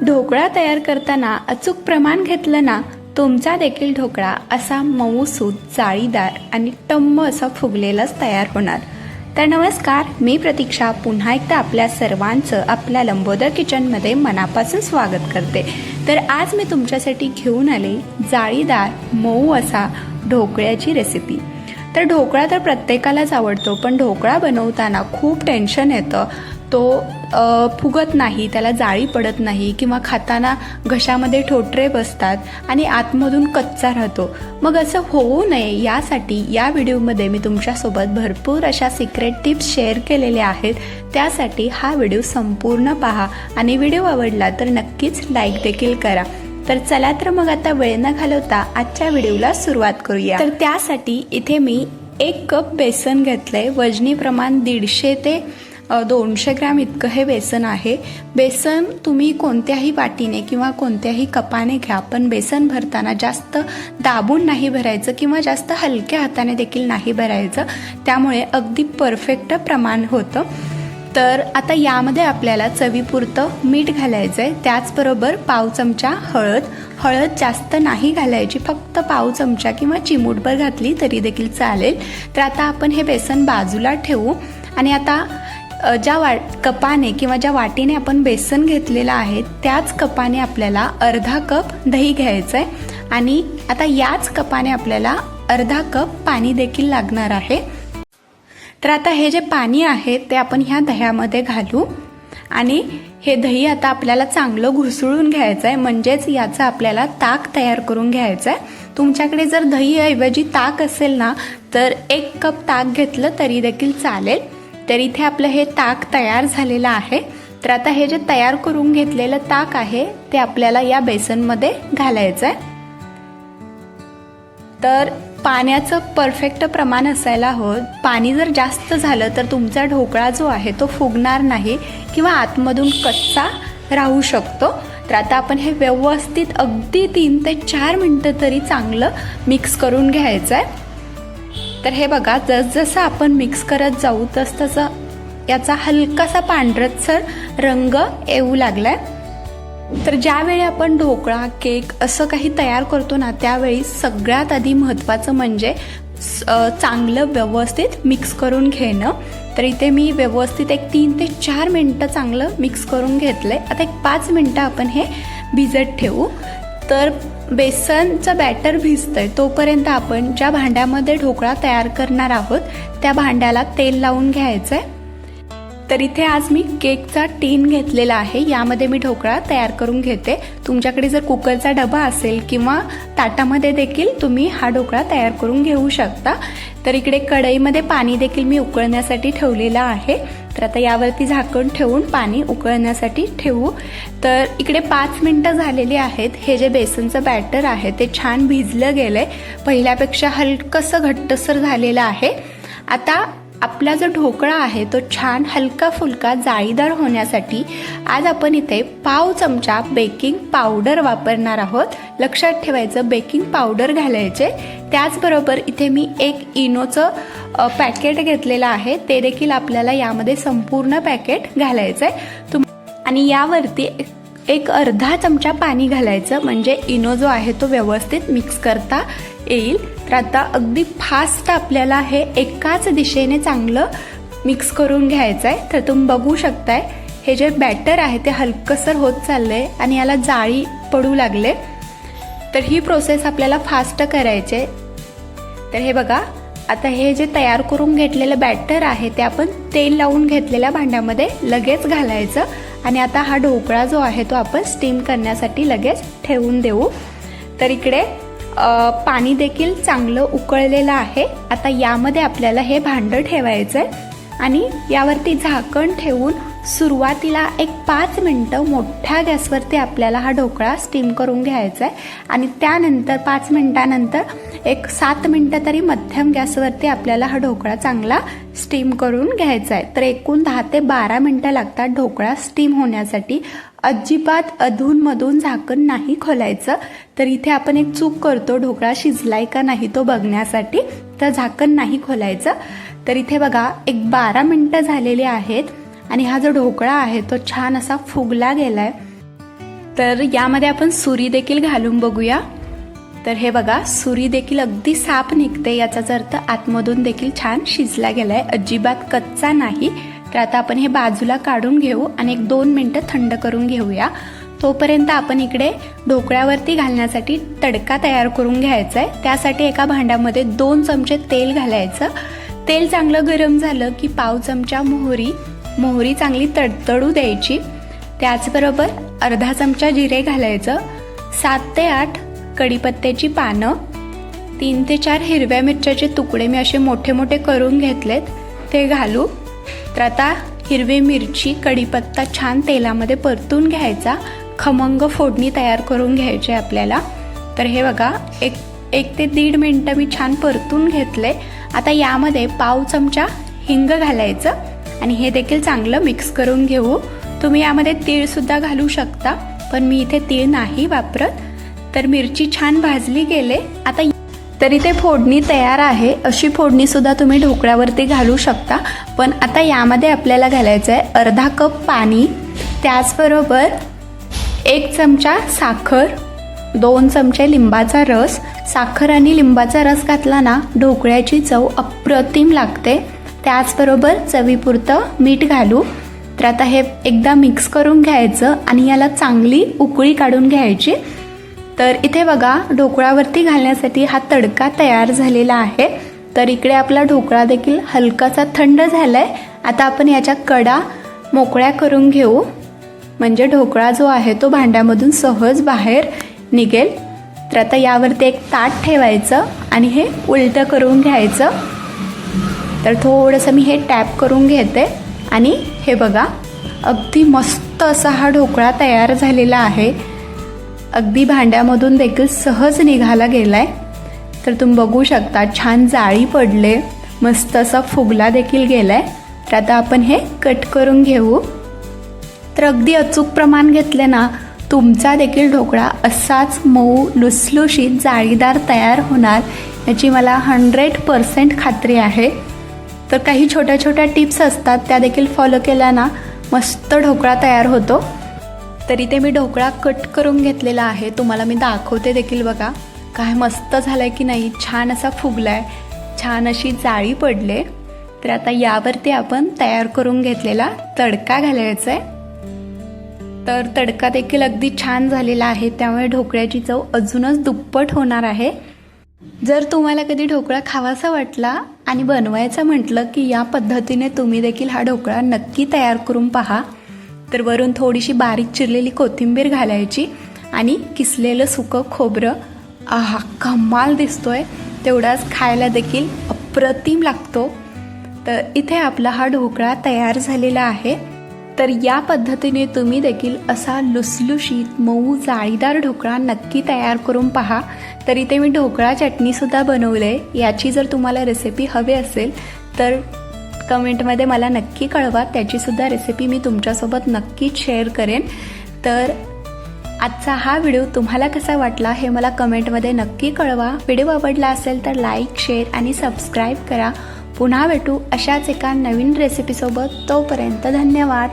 ढोकळा तयार करताना अचूक प्रमाण घेतलं ना तुमचा देखील ढोकळा असा मऊसूत जाळीदार आणि टम्म असा फुगलेलाच तयार होणार. तर नमस्कार मी प्रतीक्षा. पुन्हा एकदा आपल्या सर्वांचं आपल्या लंबोदर किचनमध्ये मनापासून स्वागत करते. तर आज मी तुमच्यासाठी घेऊन आले जाळीदार मऊ असा ढोकळ्याची रेसिपी तर ढोकळा तर प्रत्येकालाच आवडतो पण ढोकळा बनवताना खूप टेन्शन येतं. तो फुगत नाही त्याला जाळी पडत नाही किंवा खाताना घशामध्ये ठोटरे बसतात आणि आतमधून कच्चा राहतो. मग असं होऊ नये यासाठी या व्हिडिओमध्ये मी तुमच्यासोबत भरपूर अशा सिक्रेट टिप्स शेअर केलेल्या आहेत. त्यासाठी हा व्हिडिओ संपूर्ण पहा आणि व्हिडिओ आवडला तर नक्कीच लाईक देखील करा. तर चला तर मग आता वेळ न घालवता आजच्या व्हिडिओला सुरुवात करूया. तर त्यासाठी इथे मी एक कप बेसन घेतलंय. वजनी प्रमाण दीडशे ते दोनशे ग्रॅम इतकं हे बेसन आहे. बेसन तुम्ही कोणत्याही वाटीने किंवा कोणत्याही कपाने घ्या पण बेसन भरताना जास्त दाबून नाही भरायचं किंवा जास्त हलक्या हाताने देखील नाही भरायचं. त्यामुळे अगदी परफेक्ट प्रमाण होतं. तर आता यामध्ये आपल्याला चवीपुरतं मीठ घालायचं आहे त्याचबरोबर पाव चमचा हळद. हळद जास्त नाही घालायची फक्त पाव चमचा किंवा चिमूटभर घातली तरी देखील चालेल. तर आता आपण हे बेसन बाजूला ठेवू. आणि आता ज्या वा कपाने किंवा ज्या वाटीने आपण बेसन घेतलेलं आहे त्याच कपाने आपल्याला अर्धा कप दही घ्यायचं आहे आणि आता याच कपाने आपल्याला अर्धा कप पाणी देखील लागणार आहे. तर आता हे जे पाणी आहे ते आपण ह्या दह्यामध्ये घालू. आणि हे दही आता आपल्याला चांगलं घुसळून घ्यायचं आहे म्हणजेच याचा आपल्याला ताक तयार करून घ्यायचं आहे तुमच्याकडे जर दहीऐवजी ताक असेल ना तर एक कप ताक घेतलं तरी देखील चालेल. तर इथे आपलं हे ताक तयार झालेलं आहे. तर आता हे जे तयार करून घेतलेलं ताक आहे ते आपल्याला या बेसनमध्ये घालायचं आहे. तर पाण्याचं परफेक्ट प्रमाण असायला हवं. पाणी जर जास्त झालं तर तुमचा ढोकळा जो आहे तो फुगणार नाही किंवा आतमधून कच्चा राहू शकतो. तर आता आपण हे व्यवस्थित अगदी तीन ते चार मिनटं तरी चांगलं मिक्स करून घ्यायचं आहे. तर हे बघा जसजसं आपण मिक्स करत जाऊ तसतसं याचा हलकासा पांढरटसर रंग येऊ लागलाय. तर ज्यावेळी आपण ढोकळा केक असं काही तयार करतो ना त्यावेळी सगळ्यात आधी महत्त्वाचं म्हणजे स- चांगलं व्यवस्थित मिक्स करून घेणं. तर इथे मी व्यवस्थित एक तीन ते चार मिनटं चांगलं मिक्स करून घेतलं आहे आता एक पाच मिनटं आपण हे भिजत ठेवू. तर बेसनचं बॅटर भिजतंय. तोपर्यंत आपण ज्या भांड्यामध्ये ढोकळा तयार करणार आहोत त्या भांड्याला तेल लावून घ्यायचं आहे तर इथे आज मी केकचा टीन घेतलेला आहे. यामध्ये मी ढोकळा तयार करून घेते. तुमच्याकडे जर कुकरचा डबा असेल किंवा ताटामध्ये देखील तुम्ही हा ढोकळा तयार करून घेऊ शकता. तर इकडे कढईमध्ये पाणी देखील मी उकळण्यासाठी ठेवलेलं आहे. तर आता यावरती झाकण ठेवून पाणी उकळण्यासाठी ठेवू. तर इकडे पाच मिनटं झालेली आहेत. हे जे बेसनचं बॅटर आहे ते छान भिजलं गेलं आहे पहिल्यापेक्षा हलकंसं घट्टसर झालेलं आहे. आता आपला जो ढोकळा आहे तो छान हलका फुलका जाळीदार होण्यासाठी आज आपण इथे पाव चमचा बेकिंग पावडर वापरणार आहोत. लक्षात ठेवायचं बेकिंग पावडर घालायचे. त्याचबरोबर इथे मी एक इनोचं पॅकेट घेतलेलं आहे. ते देखील आपल्याला यामध्ये संपूर्ण पॅकेट घालायचं आहे तुम आणि यावरती एक- एक अर्धा चमचा पाणी घालायचं. म्हणजे इनो जो आहे तो व्यवस्थित मिक्स करता येईल. तर आता अगदी फास्ट आपल्याला हे एकाच दिशेने चांगलं मिक्स करून घ्यायचं आहे तर तुम्ही बघू शकताय हे जे बॅटर आहे ते हलकसर होत चाललं आहे आणि याला जाळी पडू लागले. तर ही प्रोसेस आपल्याला फास्ट करायची आहे तर हे बघा आता हे जे तयार करून घेतलेलं बॅटर आहे ते आपण तेल लावून घेतलेल्या भांड्यामध्ये लगेच घालायचं. आणि आता हा ढोकळा जो आहे तो आपण स्टीम करण्यासाठी लगेच ठेवून देऊ. तर इकडे पाणी देखील चांगलं उकळलेलं आहे. आता यामध्ये आपल्याला हे भांडं ठेवायचं आहे आणि यावरती झाकण ठेवून सुरुवातीला एक पाच मिनटं मोठ्या गॅसवरती आपल्याला हा ढोकळा स्टीम करून घ्यायचा आहे आणि त्यानंतर पाच मिनटानंतर एक सात मिनटं तरी मध्यम गॅसवरती आपल्याला हा ढोकळा चांगला स्टीम करून घ्यायचा आहे. तर एकूण दहा ते बारा मिनटं लागतात ढोकळा स्टीम होण्यासाठी. अजिबात अधूनमधून झाकण नाही खोलायचं. तर इथे आपण एक चूक करतो ढोकळा शिजलाय का नाही तो बघण्यासाठी. तर झाकण नाही खोलायचं. तर इथे बघा एक बारा मिनटं झालेली आहेत आणि हा जो ढोकळा आहे तो छान असा फुगला गेलाय. तर यामध्ये आपण सुरी देखील घालून बघूया. तर हे बघा सुरी देखील अगदी साफ निघते याचाच अर्थ आतमधून देखील छान शिजला गेला आहे अजिबात कच्चा नाही. तर आता आपण हे बाजूला काढून घेऊ आणि एक दोन मिनटं थंड करून घेऊया. तोपर्यंत आपण इकडे ढोकळ्यावरती घालण्यासाठी तडका तयार करून घ्यायचा आहे त्यासाठी एका भांड्यामध्ये दोन चमचे तेल घालायचं. तेल चांगलं गरम झालं की पाव चमचा मोहरी. मोहरी चांगली तडतडू द्यायची. त्याचबरोबर अर्धा चमचा जिरे घालायचं. सात ते आठ कढीपत्त्याची पानं तीन ते चार हिरव्या मिरच्याचे तुकडे मी असे मोठे मोठे करून घेतलेत ते घालू. तर आता हिरवी मिरची कढीपत्ता छान तेलामध्ये परतून घ्यायचा. खमंग फोडणी तयार करून घ्यायची आपल्याला. तर हे बघा एक एक ते दीड मिनटं मी छान परतून घेतले. आता यामध्ये पाव चमचा हिंग घालायचं आणि हे देखील चांगलं मिक्स करून घेऊ. तुम्ही यामध्ये तीळसुद्धा घालू शकता पण मी इथे तीळ नाही वापरत. तर मिरची छान भाजली गेले. आता तरी ते फोडणी तयार आहे. अशी फोडणीसुद्धा तुम्ही ढोकळ्यावरती घालू शकता. पण आता यामध्ये आपल्याला घालायचं आहे अर्धा कप पाणी त्याचबरोबर एक चमचा साखर दोन चमचे लिंबाचा रस. साखर आणि लिंबाचा रस घातला ना ढोकळ्याची चव अप्रतिम लागते. त्याचबरोबर चवीपुरतं मीठ घालू. तर आता हे एकदा मिक्स करून घ्यायचं आणि याला चांगली उकळी काढून घ्यायची. तर इथे बघा ढोकळावरती घालण्यासाठी हा तडका तयार झालेला आहे. तर इकडे आपला ढोकळा देखील हलकासा थंड झाला आहे आता आपण याच्या कडा मोकळ्या करून घेऊ. म्हणजे ढोकळा जो आहे तो भांड्यामधून सहज बाहेर निघेल. तर आता यावरती एक ताट ठेवायचं आणि हे उलटं करून घ्यायचं. तर थोडंसं मी हे टॅप करून घेते. आणि हे बघा अगदी मस्त असा हा ढोकळा तयार झालेला आहे. अगदी भांड्यामधून देखील सहज निघाला गेलाय. तर तुम्ही बघू शकता छान जाळी पडले मस्त असा फुगला देखील गेलाय. तर आता आपण हे कट करून घेऊ. तर अगदी अचूक प्रमाण घेतले ना तुमचा देखील ढोकळा असाच मऊ लुसलुशीत जाळीदार तयार होणार याची मला हंड्रेड पर्सेंट खात्री आहे. तर काही छोट्या छोट्या टिप्स असतात त्या देखील फॉलो केल्या ना मस्त ढोकळा तयार होतो. तर इथे मी ढोकळा कट करून घेतलेला आहे. तुम्हाला मी दाखवते देखील बघा. काय मस्त झालं आहे की नाही? छान असा फुगला आहे छान अशी जाळी पडले. तर आता यावरती आपण तयार करून घेतलेला तडका घालायचा आहे तर तडका देखील अगदी छान झालेला आहे. त्यामुळे ढोकळ्याची चव अजूनच दुप्पट होणार आहे. जर तुम्हाला कधी ढोकळा खावासा वाटला आणि बनवायचा म्हटलं की या पद्धतीने तुम्ही देखील हा ढोकळा नक्की तयार करून पहा. तर वरून थोडीशी बारीक चिरलेली कोथिंबीर घालायची आणि किसलेलं सुकं खोबरं. आहा कमाल दिसतोय. तेवढाच खायला देखील अप्रतिम लागतो. तर इथे आपला हा ढोकळा तयार झालेला आहे. तर या पद्धतीने तुम्ही देखील असा लुसलुशीत मऊ जाळीदार ढोकळा नक्की तयार करून पहा. तर इथे मी ढोकळा चटणीसुद्धा बनवलं आहे याची जर तुम्हाला रेसिपी हवी असेल तर कमेंटमध्ये मला नक्की कळवा. त्याचीसुद्धा रेसिपी मी तुमच्यासोबत नक्कीच शेअर करेन. तर आजचा हा व्हिडिओ तुम्हाला कसा वाटला हे मला कमेंटमध्ये नक्की कळवा. व्हिडिओ आवडला असेल तर लाईक शेअर आणि सबस्क्राईब करा. पुन्हा भेटू अशाच एका नवीन रेसिपीसोबत तोपर्यंत धन्यवाद.